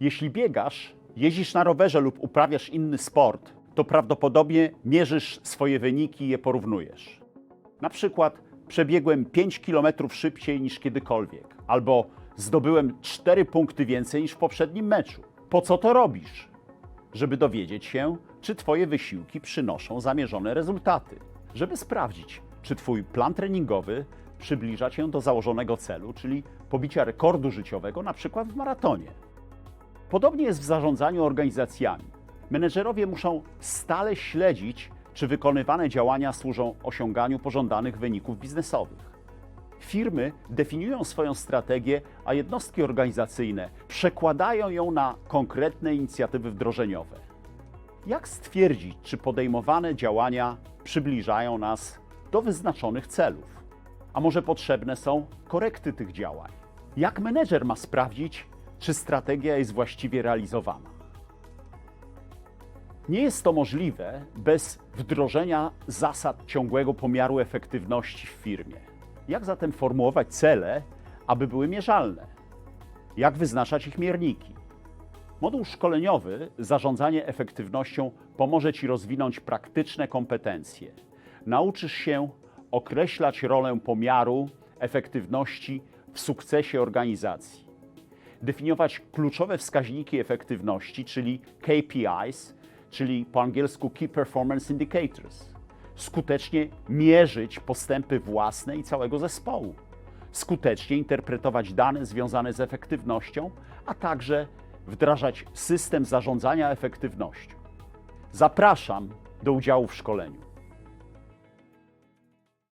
Jeśli biegasz, jeździsz na rowerze lub uprawiasz inny sport, to prawdopodobnie mierzysz swoje wyniki i je porównujesz. Na przykład przebiegłem 5 km szybciej niż kiedykolwiek, albo zdobyłem 4 punkty więcej niż w poprzednim meczu. Po co to robisz? Żeby dowiedzieć się, czy Twoje wysiłki przynoszą zamierzone rezultaty, żeby sprawdzić, czy Twój plan treningowy przybliża Cię do założonego celu, czyli pobicia rekordu życiowego, na przykład w maratonie. Podobnie jest w zarządzaniu organizacjami. Menedżerowie muszą stale śledzić, czy wykonywane działania służą osiąganiu pożądanych wyników biznesowych. Firmy definiują swoją strategię, a jednostki organizacyjne przekładają ją na konkretne inicjatywy wdrożeniowe. Jak stwierdzić, czy podejmowane działania przybliżają nas do wyznaczonych celów? A może potrzebne są korekty tych działań? Jak menedżer ma sprawdzić, czy strategia jest właściwie realizowana? Nie jest to możliwe bez wdrożenia zasad ciągłego pomiaru efektywności w firmie. Jak zatem formułować cele, aby były mierzalne? Jak wyznaczać ich mierniki? Moduł szkoleniowy Zarządzanie efektywnością pomoże Ci rozwinąć praktyczne kompetencje. Nauczysz się określać rolę pomiaru efektywności w sukcesie organizacji, definiować kluczowe wskaźniki efektywności, czyli KPIs, czyli po angielsku Key Performance Indicators, skutecznie mierzyć postępy własne i całego zespołu, skutecznie interpretować dane związane z efektywnością, a także wdrażać system zarządzania efektywnością. Zapraszam do udziału w szkoleniu.